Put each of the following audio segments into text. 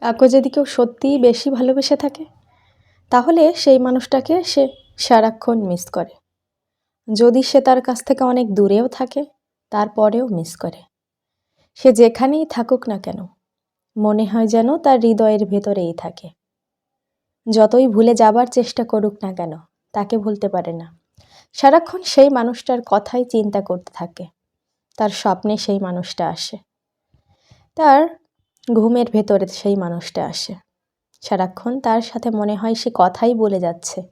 কাউকে যদি কেউ সত্যিই বেশি ভালোবেসে থাকে, তাহলে সেই মানুষটাকে সে সারাক্ষণ মিস করে। যদি সে তার কাছ থেকে অনেক দূরেও থাকে, তারপরেও মিস করে। সে যেখানেই থাকুক না কেন, মনে হয় যেন তার হৃদয়ের ভেতরেই থাকে। যতই ভুলে যাবার চেষ্টা করুক না কেন, তাকে ভুলতে পারে না। সারাক্ষণ সেই মানুষটার কথাই চিন্তা করতে থাকে। তার স্বপ্নে সেই মানুষটা আসে। তার ঘুমের ভেতরে সেই মানুষটা আসে। সারাক্ষণ তার সাথে মনে হয় সে কথাই বলে যাচ্ছে।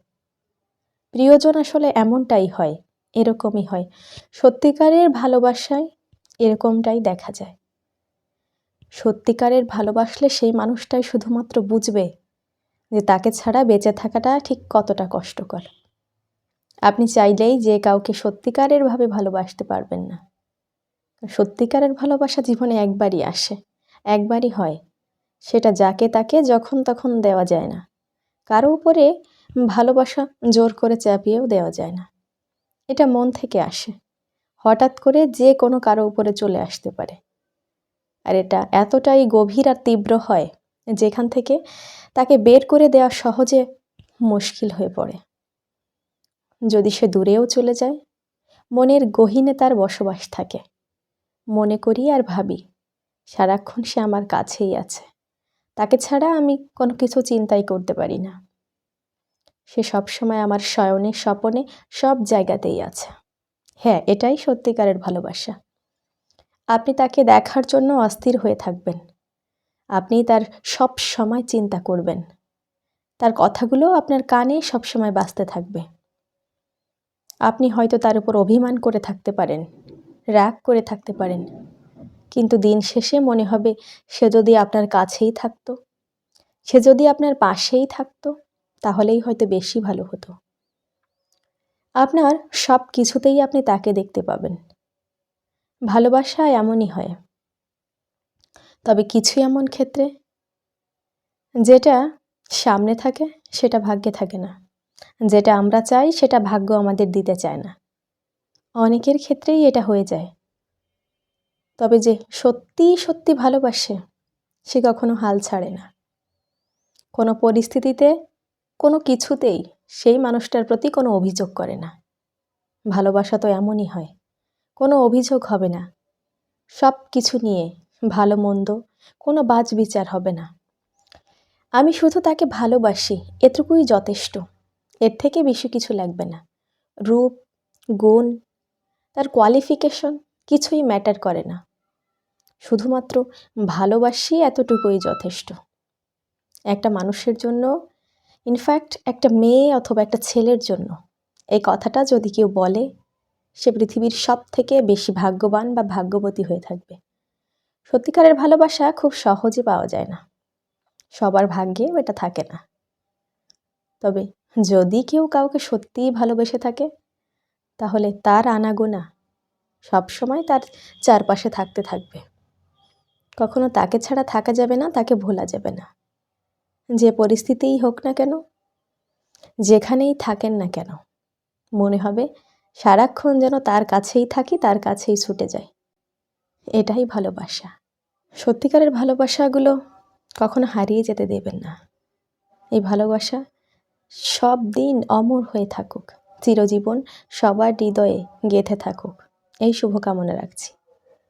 প্রিয়জন আসলে এমনটাই হয়, এরকমই হয়। সত্যিকারের ভালোবাসায় এরকমটাই দেখা যায়। সত্যিকারের ভালোবাসলে সেই মানুষটাই শুধুমাত্র বুঝবে যে তাকে ছাড়া বেঁচে থাকাটা ঠিক কতটা কষ্টকর। আপনি চাইলেই যে কাউকে সত্যিকারের ভাবে ভালোবাসতে পারবেন না। সত্যিকারের ভালোবাসা জীবনে একবারই আসে। একবারই হয়। সেটা যাকে তাকে যখন তখন দেওয়া যায় না। কারও উপরে ভালোবাসা জোর করে চাপিয়েও দেওয়া যায় না। এটা মন থেকে আসে। হঠাৎ করে যে কোনো কারও উপরে চলে আসতে পারে। আর এটা এতটাই গভীর আর তীব্র হয় যেখান থেকে তাকে বের করে দেওয়া সহজে মুশকিল হয়ে পড়ে। যদি সে দূরেও চলে যায়, মনের গহীনে তার বসবাস থাকে। মনে করি আর ভাবি সারাক্ষণ সে আমার কাছেই আছে। তাকে ছাড়া আমি কোনো কিছু চিন্তাই করতে পারি না। সে সবসময় আমার শয়নে, স্বপনে সব জায়গাতেই আছে। হ্যাঁ এটাই সত্যিকারের ভালোবাসা। আপনি তাকে দেখার জন্য অস্থির হয়ে থাকবেন। আপনি তার সব সময় চিন্তা করবেন। তার কথাগুলো আপনার কানে সবসময় বাঁচতে থাকবে। আপনি হয়তো তার উপর অভিমান করে থাকতে পারেন, রাগ করে থাকতে পারেন। কিন্তু দিন শেষে মনে হবে সে যদি আপনার কাছেই থাকতো। সে যদি আপনার পাশেই থাকতো, তাহলেই হয়তো বেশি ভালো হতো। আপনার সব কিছুতেই আপনি তাকে দেখতে পাবেন। ভালোবাসা এমনই হয়। তবে কিছু এমন ক্ষেত্রে যেটা সামনে থাকে, সেটা ভাগ্যে থাকে না। যেটা আমরা চাই, সেটা ভাগ্য আমাদের দিতে চায় না। অনেকের ক্ষেত্রেই এটা হয়ে যায়। তবে যে সত্যি সত্যি ভালোবাসে, সে কখনো হাল ছাড়ে না। কোনো পরিস্থিতিতে, কোনো কিছুতেই সেই মানুষটার প্রতি কোনো অভিযোগ করে না। ভালোবাসা তো এমনই হয়, কোনো অভিযোগ হবে না। সব কিছু নিয়ে ভালো মন্দ, কোনো বাজ বিচার হবে না। আমি শুধু তাকে ভালোবাসি, এটুকুই যথেষ্ট। এর থেকে বেশি কিছু লাগবে না। রূপ, গুণ, তার কোয়ালিফিকেশন কিছুই ম্যাটার করে না। শুধুমাত্র ভালোবাসি এতটুকুই যথেষ্ট। একটা মানুষের জন্য ইনফ্যাক্ট একটা মেয়ে অথবা একটা ছেলের জন্য, এই কথাটা যদি কেউ বলে, সে পৃথিবীর সব থেকে বেশি ভাগ্যবান বা ভাগ্যবতী হয়ে থাকবে। সত্যিকারের ভালোবাসা খুব সহজে পাওয়া যায় না। সবার ভাগ্যে এটা থাকে না। তবে যদি কেউ কাউকে সত্যিই ভালোবেসে থাকে, তাহলে তার আনাগোনা সবসময় তার চারপাশে থাকতে থাকবে। কখনো তাকে ছাড়া থাকা যাবে না, তাকে ভোলা যাবে না। যে পরিস্থিতিই হোক না কেন, যেখানেই থাকেন না কেন, মনে হবে সারাক্ষণ যেন তার কাছেই থাকি, তার কাছেই ছুটে যায় এটাই ভালোবাসা। সত্যিকারের ভালোবাসাগুলো কখনো হারিয়ে যেতে দেবেন না। এই ভালোবাসা সব দিন অমর হয়ে থাকুক, চিরজীবন সবার হৃদয়ে গেঁথে থাকুক। এই শুভকামনা রাখছি।